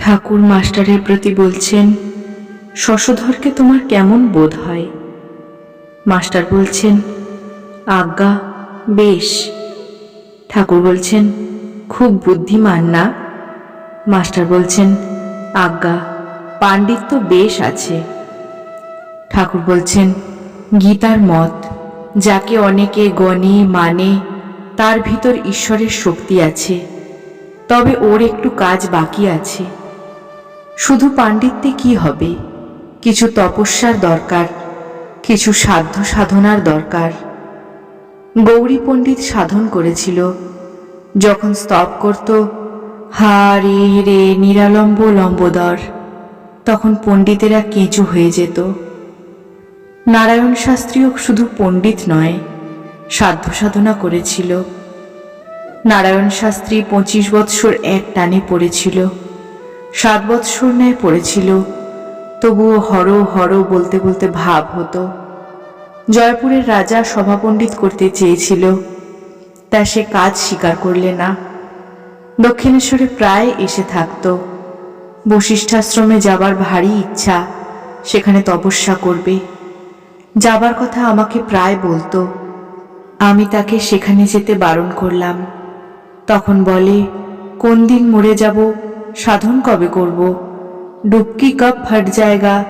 ঠাকুর মাস্টারের প্রতি বলছেন, শশধরকে তোমার কেমন বোধ হয়? মাস্টার বলছেন, আজ্ঞা, বেশ। ঠাকুর বলছেন, খুব বুদ্ধিমান না? মাস্টার বলছেন, আজ্ঞা, পাণ্ডিত্য বেশ আছে। ঠাকুর বলছেন, গীতার মত, যাকে অনেকে গণে মানে তার ভিতর ঈশ্বরের শক্তি আছে, তবে ওর একটু কাজ বাকি আছে। শুধু পাণ্ডিত্যে কি হবে? কিছু তপস্যার দরকার, কিছু সাধ্য সাধনার দরকার। গৌরী পণ্ডিত সাধন করেছিল। যখন স্তব করত হা রে রে নিরালম্ব লম্বদর, তখন পণ্ডিতেরা কেঁচু হয়ে যেত। নারায়ণ শাস্ত্রীও শুধু পণ্ডিত নয়, সাধ্য সাধনা করেছিল। নারায়ণ শাস্ত্রী পঁচিশ বৎসর এক টানে পড়েছিল। সাত বৎসর ন্যায় পড়েছিল, তবুও হর হর বলতে বলতে ভাব হতো। জয়পুরের রাজা সভাপণ্ডিত করতে চেয়েছিল, তা সে কাজ স্বীকার করলে না। দক্ষিণেশ্বরে প্রায় এসে থাকত। বশিষ্ঠাশ্রমে যাবার ভারী ইচ্ছা, সেখানে তপস্যা করবে। যাবার কথা আমাকে প্রায় বলতো। আমি তাকে সেখানে যেতে বারণ করলাম। তখন বলে, কোন দিন মরে যাব সাধন কবে করব? ডুবকি কব ফাট জায়গা।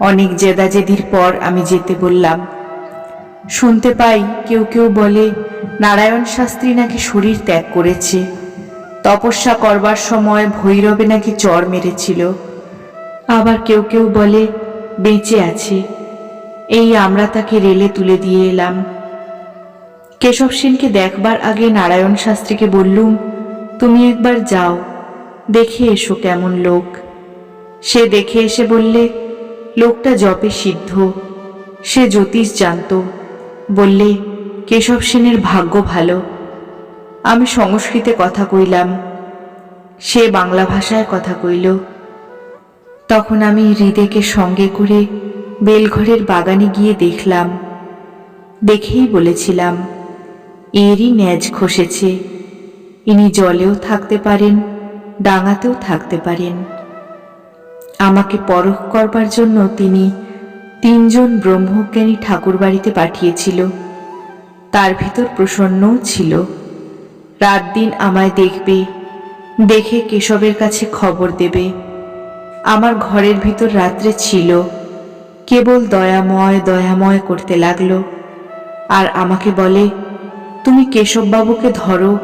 অনেক জেদাজেদির পর আমি যেতে বললাম, শুনতে পাই কেউ কেউ বলে, নারায়ণ শাস্ত্রী নাকি শরীর ত্যাগ করেছে। তপস্যা করবার সময় ভৈরবে নাকি চর মেরেছিল। আবার কেউ কেউ বলে, বেঁচে আছে। এই আমরা তাকে রেলে তুলে দিয়ে এলাম। কেশব সেনকে দেখবার আগে নারায়ণ শাস্ত্রীকে বললুম, তুমি একবার যাও। দেখে এসো কেমন লোক। সে দেখে এসে বললে, লোকটা জপে সিদ্ধ। সে জ্যোতিষ জানত। বললে, কেশব সেনের ভাগ্য ভালো। আমি সংস্কৃতে কথা কইলাম। সে বাংলা ভাষায় কথা কইল। তখন আমি হৃদেকে সঙ্গে করে বেলঘরের বাগানে গিয়ে দেখলাম। দেখেই বলেছিলাম, এরই ন্যাজ খসেছে ইনি জলেও থাকতে পারেন। ডাঙাতেও থাকতে পারেন। আমাকে পরখ করবার জন্য তিনি তিনজন ব্রহ্মজ্ঞানী ঠাকুর বাড়িতে পাঠিয়েছিল। তার ভিতর প্রসন্নও ছিল। রাত দিন আমায় দেখবে, দেখে কেশবের কাছে খবর দেবে। আমার ঘরের ভিতর রাত্রে ছিল, কেবল দয়াময় দয়াময় করতে লাগল। আর আমাকে বলে, তুমি কেশববাবুকে ধরো,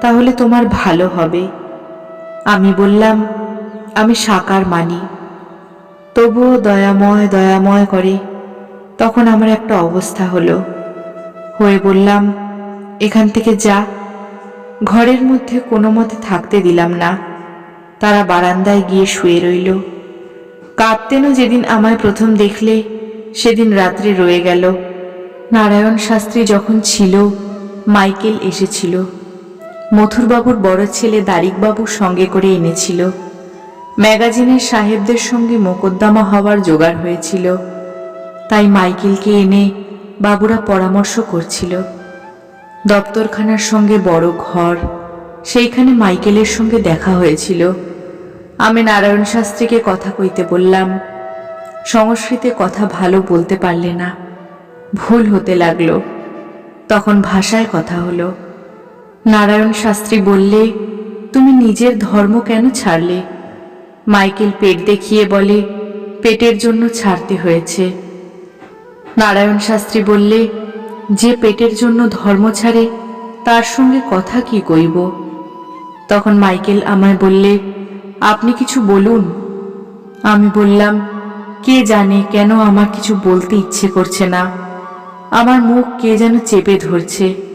তাহলে তোমার ভালো হবে। আমি বললাম, আমি সাকার মানি। তবুও দয়াময় দয়াময় করে তখন আমার একটা অবস্থা হলো। হয়ে বললাম, এখান থেকে যা। ঘরের মধ্যে কোনো মতে থাকতে দিলাম না। তারা বারান্দায় গিয়ে শুয়ে রইল। কাঁদতেনও যেদিন আমায় প্রথম দেখলে, সেদিন রাত্রে রয়ে গেল। নারায়ণ শাস্ত্রী যখন ছিল, মাইকেল এসেছিল। মথুরবাবুর বড় ছেলে দারিকবাবুর সঙ্গে করে এনেছিল। ম্যাগাজিনের সাহেবদের সঙ্গে মোকদ্দমা হওয়ার জোগাড় হয়েছিল। তাই মাইকেলকে এনে বাবুরা পরামর্শ করছিল। দপ্তরখানার সঙ্গে বড় ঘর, সেইখানে মাইকেলের সঙ্গে দেখা হয়েছিল। আমি নারায়ণ শাস্ত্রীকে কথা কইতে বললাম। সংস্কৃতে কথা ভালো বলতে পারলে না। ভুল হতে লাগল। তখন ভাষায় কথা হলো। নারায়ণ শাস্ত্রী বললে, তুমি নিজের ধর্ম কেন ছাড়লে? মাইকেল পেট দেখিয়ে বলে, পেটের জন্য ছাড়তে হয়েছে। নারায়ণ শাস্ত্রী বললে, যে পেটের জন্য ধর্ম ছাড়ে, তার সঙ্গে কথা কি কইব? তখন মাইকেল আমায় বললে, আপনি কিছু বলুন। আমি বললাম, কে জানে কেন আমার কিছু বলতে ইচ্ছে করছে না? আমার মুখ কে যেন চেপে ধরছে?